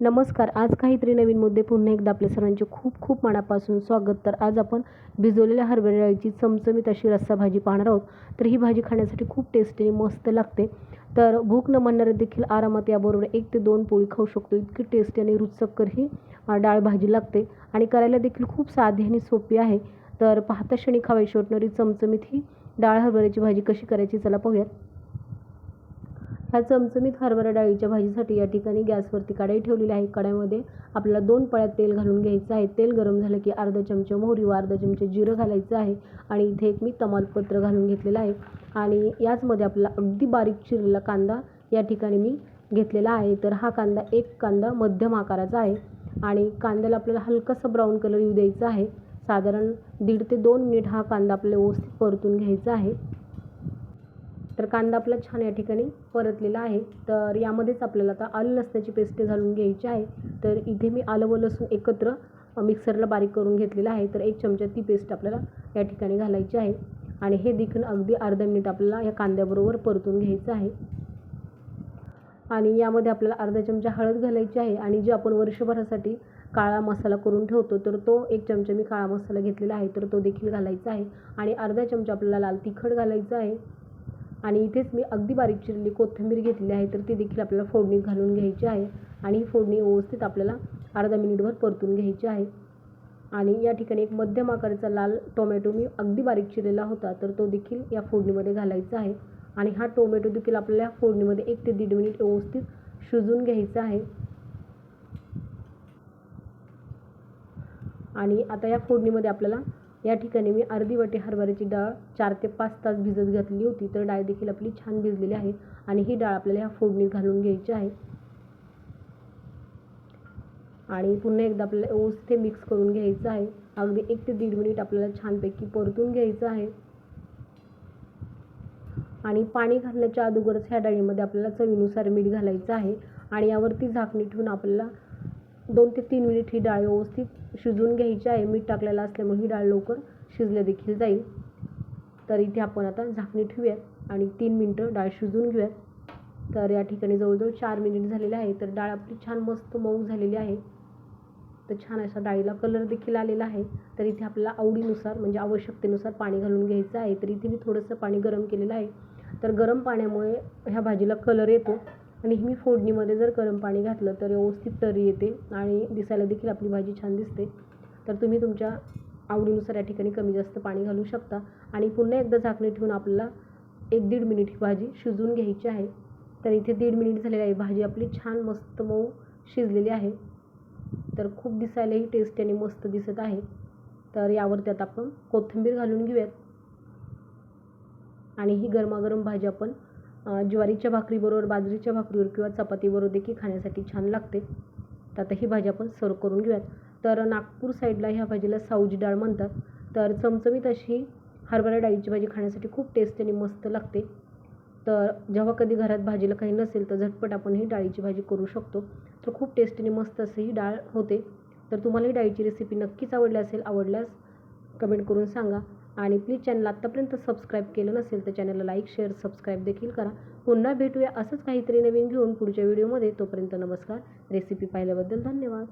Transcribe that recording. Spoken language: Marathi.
नमस्कार. आज काहीतरी नवीन मुद्दे पुन्हा एकदा आपल्या सर्वांचे खूप खूप मनापासून स्वागत. तर आज आपण भिजवलेल्या हरभरा डाळीची चमचमीत अशी रस्सा भाजी पाहणार आहोत. तर ही भाजी खाण्यासाठी खूप टेस्टी आणि मस्त लागते. तर भूक न म्हणणारे देखील आरामात याबरोबर एक ते दोन पोळी खाऊ शकतो. इतकी टेस्टी आणि रुचकर ही डाळ भाजी लागते आणि करायला देखील खूप साधी आणि सोपी आहे. तर पाहता क्षणी खावायची वाटणारी चमचमीत ही डाळ हरभऱ्याची भाजी कशी करायची चला पाहूयात. ह्या चमचमीत हरभरा डाळीच्या भाजीसाठी या ठिकाणी गॅसवरती कढाई ठेवलेली आहे. कढाईमध्ये आपल्याला दोन पळ्यात तेल घालून घ्यायचं आहे. तेल गरम झालं की अर्धा चमचा मोहरी व अर्धा चमचा जिरं घालायचं आहे आणि इथे एक मी तमालपत्र घालून घेतलेलं आहे. आणि याचमध्ये आपला अगदी बारीक चिरलेला कांदा या ठिकाणी मी घेतलेला आहे. तर हा कांदा एक कांदा मध्यम आकाराचा आहे आणि कांद्याला आपल्याला हलकासा ब्राऊन कलर येऊ द्यायचा आहे. साधारण दीड ते दोन मिनिट हा कांदा आपल्याला व्यवस्थित परतून घ्यायचा आहे. तर कांदा आपला छान या ठिकाणी परतलेला आहे. तर यामध्येच आपल्याला आता आलं लसणाची पेस्ट घालून घ्यायची आहे. तर इथे मी आलं व लसूण एकत्र मिक्सरला बारीक करून घेतलेलं आहे. तर एक चमचा ती पेस्ट आपल्याला या ठिकाणी घालायची आहे. आणि हे देखील अगदी अर्धा मिनिट आपल्याला या कांद्याबरोबर परतून घ्यायचं आहे. आणि यामध्ये आपल्याला अर्धा चमचा हळद घालायची आहे. आणि जे आपण वर्षभरासाठी काळा मसाला करून ठेवतो तर तो एक चमचा मी काळा मसाला घेतलेला आहे. तर तो देखील घालायचा आहे. आणि अर्धा चमचा आपल्याला लाल तिखट घालायचं आहे. आणि इथेच मी अगदी बारीक चिरलेली कोथिंबीर घेतलेली आहे तर ती देखील आपल्याला फोडणीत घालून घ्यायची आहे. आणि ही फोडणी व्यवस्थित आपल्याला अर्धा मिनिटभर परतून घ्यायची आहे. आणि या ठिकाणी एक मध्यम आकाराचा लाल टोमॅटो मी अगदी बारीक चिरलेला होता तर तो देखील या फोडणीमध्ये घालायचा आहे. आणि हा टोमॅटो देखील आपल्याला फोडणीमध्ये एक ते दीड मिनिट व्यवस्थित शिजून घ्यायचा आहे. आणि आता या फोडणीमध्ये आपल्याला या ठिकाणी मी अर्धी वाटी हरभऱ्याची डाळ चार ते पाच तास भिजत घातली होती. तर डाळ देखील आपली छान भिजलेली आहे आणि ही डाळ आपल्याला ह्या फोडणीत घालून घ्यायची आहे. आणि पुन्हा एकदा आपल्याला व्यवस्थित ते मिक्स करून घ्यायचं आहे. अगदी एक ते दीड मिनिट आपल्याला छानपैकी परतून घ्यायचं आहे. आणि पाणी घालण्याच्या अगोदरच ह्या डाळीमध्ये आपल्याला चवीनुसार मीठ घालायचं आहे. आणि यावरती झाकणी ठेवून आपल्याला दोन ते तीन मिनिट ही डाळ व्यवस्थित शिजवून घ्यायची आहे. मीठ टाकलेलं असल्यामुळे ही डाळ लवकर शिजले देखील जाईल. तर इथे आपण आता झाकणी ठेवूयात आणि तीन मिनटं डाळ शिजवून घेऊयात. तर या ठिकाणी जवळजवळ चार मिनिट झालेले आहे. तर डाळ आपली छान मस्त मऊ झालेली आहे. तर छान अशा डाळीला कलर देखील आलेला आहे. तर इथे आपल्याला आवडीनुसार म्हणजे आवश्यकतेनुसार पाणी घालून घ्यायचं आहे. तर इथे मी थोडंसं पाणी गरम केलेलं आहे. तर गरम पाण्यामुळे ह्या भाजीला कलर येतो. आणि मी फोडणीमध्ये जर गरम पाणी घातलं तर व्यवस्थित तरी येते आणि दिसायला देखील आपली भाजी छान दिसते. तर तुम्ही तुमच्या आवडीनुसार या ठिकाणी कमी जास्त पाणी घालू शकता. आणि पुन्हा एकदा झाकणी ठेवून आपल्याला एक दीड मिनिट ही भाजी शिजवून घ्यायची आहे. तर इथे दीड मिनिट झालेली आहे. भाजी आपली छान मस्त मऊ शिजलेली आहे. तर खूप दिसायलाही टेस्टी आणि मस्त दिसत आहे. तर यावर त्यात आपण कोथिंबीर घालून घेऊयात. आणि ही गरमागरम भाजी आपण ज्वारीच्या भाकरीबरोबर बाजरीच्या भाकरीवर किंवा चपातीबरोबर देखील खाण्यासाठी छान लागते. तर आता ही भाजी आपण सर्व करून घेऊयात. तर नागपूर साईडला ह्या भाजीला सावजी डाळ म्हणतात. तर चमचमीत अशी हरभरा डाळीची भाजी खाण्यासाठी खूप टेस्टी आणि मस्त लागते. तर जेव्हा कधी घरात भाजीला काही नसेल तर झटपट आपण ही डाळीची भाजी करू शकतो. तर खूप टेस्टीने आणि मस्त अशी ही डाळ होते. तर तुम्हाला ही डाळीची रेसिपी नक्कीच आवडली असेल आवडल्यास कमेंट करून सांगा. आणि प्लीज चॅनल आत्तापर्यंत सबस्क्राईब केलं नसेल तर चॅनलला लाईक शेअर सबस्क्राईब देखील करा. पुन्हा भेटूया असंच काहीतरी नवीन घेऊन पुढच्या व्हिडिओमध्ये तोपर्यंत नमस्कार. रेसिपी पाहिल्याबद्दल धन्यवाद.